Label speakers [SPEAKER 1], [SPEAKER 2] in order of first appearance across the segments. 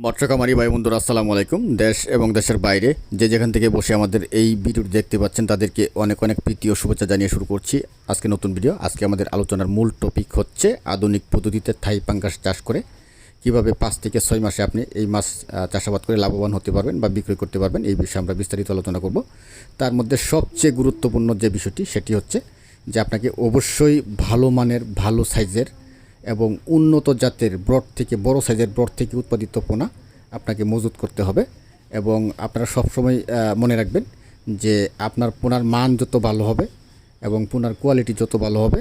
[SPEAKER 1] মৎস্যকামারী ভাই বন্ধুরা, আসসালামু আলাইকুম। দেশ এবং দেশের বাইরে যে যেখান থেকে বসে আমাদের এই ভিডিওটি দেখতে পাচ্ছেন, তাদেরকে অনেক অনেক প্রীতি ও শুভেচ্ছা জানিয়ে শুরু করছি আজকে নতুন ভিডিও। আজকে আমাদের আলোচনার মূল টপিক হচ্ছে আধুনিক পদ্ধতিতে থাই পাঙ্গাস চাষ করে কীভাবে পাঁচ থেকে ছয় মাসে আপনি এই মাছ চাষাবাদ করে লাভবান হতে পারবেন বা বিক্রয় করতে পারবেন, এই বিষয়ে আমরা বিস্তারিত আলোচনা করব। তার মধ্যে সবচেয়ে গুরুত্বপূর্ণ যে বিষয়টি, সেটি হচ্ছে যে আপনাকে অবশ্যই ভালো মানের, ভালো সাইজের এবং উন্নত জাতের ব্রড থেকে, বড় সাইজের ব্রড থেকে উৎপাদিত পোনা আপনাকে মজুত করতে হবে এবং আপনারা সবসময় মনে রাখবেন যে আপনার পোনার মান যত ভালো হবে এবং পোনার কোয়ালিটি যত ভালো হবে,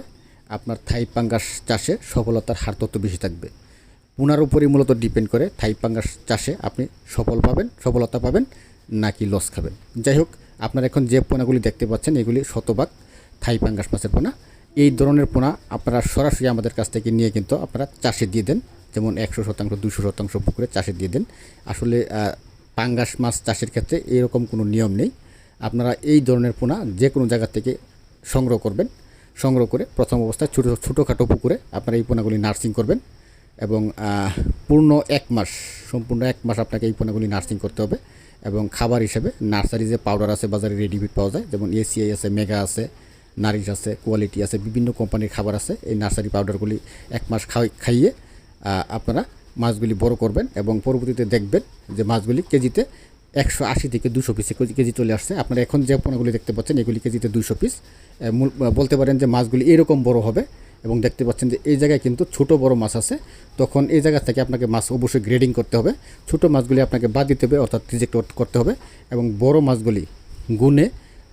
[SPEAKER 1] আপনার থাই পাঙ্গাস চাষে সফলতার হার তত বেশি থাকবে। পোনার উপরেই মূলত ডিপেন্ড করে থাই পাঙ্গাস চাষে আপনি সফল পাবেন, সফলতা পাবেন নাকি লস খাবেন। যাই হোক, আপনারা এখন যে পোনাগুলি দেখতে পাচ্ছেন, এগুলি শতভাগ থাই পাঙ্গাস মাছের পোনা। এই ধরনের পোনা আপনারা সরাসরি আমাদের কাছ থেকে নিয়ে কিন্তু আপনারা চাষে দিয়ে দেন। যেমন একশো শতাংশ, দুশো শতাংশ পুকুরে চাষে দিয়ে দেন। আসলে পাঙ্গাস মাছ চাষের ক্ষেত্রে এরকম কোনো নিয়ম নেই। আপনারা এই ধরনের পোনা যে কোনো জায়গা থেকে সংগ্রহ করবেন। সংগ্রহ করে প্রথম অবস্থায় ছোটো, ছোটোখাটো পুকুরে আপনারা এই পোনাগুলি নার্সিং করবেন এবং পূর্ণ এক মাস, সম্পূর্ণ এক মাস আপনাকে এই পোনাগুলি নার্সিং করতে হবে এবং খাবার হিসেবে নার্সারি যে পাউডার আছে, বাজারে রেডিমেড পাওয়া যায়। যেমন এসিআই আছে মেগা আছে নারিশ আছে, কোয়ালিটি আছে, বিভিন্ন কোম্পানির খাবার আছে। এই নার্সারি পাউডারগুলি এক মাস খাই, খাইয়ে আপনারা মাছগুলি বড় করবেন এবং পরবর্তীতে দেখবেন যে মাছগুলি কেজিতে একশো আশি থেকে দুশো পিসে, কেজি চলে আসছে। আপনারা এখন যে পোনাগুলি দেখতে পাচ্ছেন, এগুলি কেজিতে দুশো পিস। বলতে পারেন যে মাছগুলি এরকম বড় হবে এবং দেখতে পাচ্ছেন যে এই জায়গায় কিন্তু ছোট বড় মাছ আছে। তখন এই জায়গা থেকে আপনাকে মাছ অবশ্যই গ্রেডিং করতে হবে। ছোট মাছগুলি আপনাকে বাদ দিতে হবে, অর্থাৎ রিজেক্ট করতে হবে এবং বড় মাছগুলি গুনে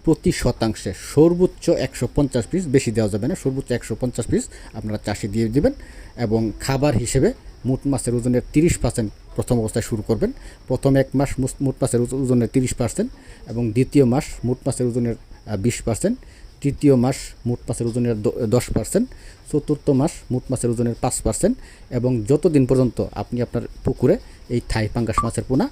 [SPEAKER 1] প্রতি শতাংশে সর্বোচ্চ একশো পঞ্চাশ পিস বেশি দেওয়া যাবে না, সর্বোচ্চ একশো পঞ্চাশ পিস আপনারা চাষি দিয়ে দেবেন এবং খাবার হিসেবে মোট মাছের ওজনের তিরিশ পার্সেন্ট প্রথম অবস্থায় শুরু করবেন। প্রথম এক মাস মোট মাছের ওজনের তিরিশ পার্সেন্ট এবং দ্বিতীয় মাস মোট মাছের ওজনের বিশ পার্সেন্ট তৃতীয় মাস মোট মাছের ওজনের দশ পার্সেন্ট, চতুর্থ মাস মোট মাছের ওজনের পাঁচ পার্সেন্ট, এবং যতদিন পর্যন্ত আপনি আপনার পুকুরে এই থাই পাঙ্গাস মাছের পোনা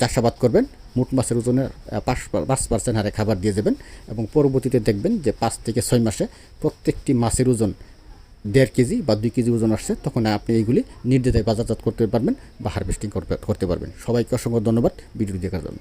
[SPEAKER 1] চাষাবাদ করবেন, মোট মাছের ওজনের পাঁচ পাঁচ পার্সেন্ট হারে খাবার দিয়ে দেবেন, এবং পরবর্তীতে দেখবেন যে পাঁচ থেকে ছয় মাসে প্রত্যেকটি মাছের ওজন দেড় কেজি বা দুই কেজি ওজন আসছে, তখন আপনি এইগুলি নির্দ্বিধায় বাজারজাত করতে পারবেন বা হারভেস্টিং করতে পারবেন। সবাইকে অসংখ্য ধন্যবাদ। ভিডিও দেখার জন্য।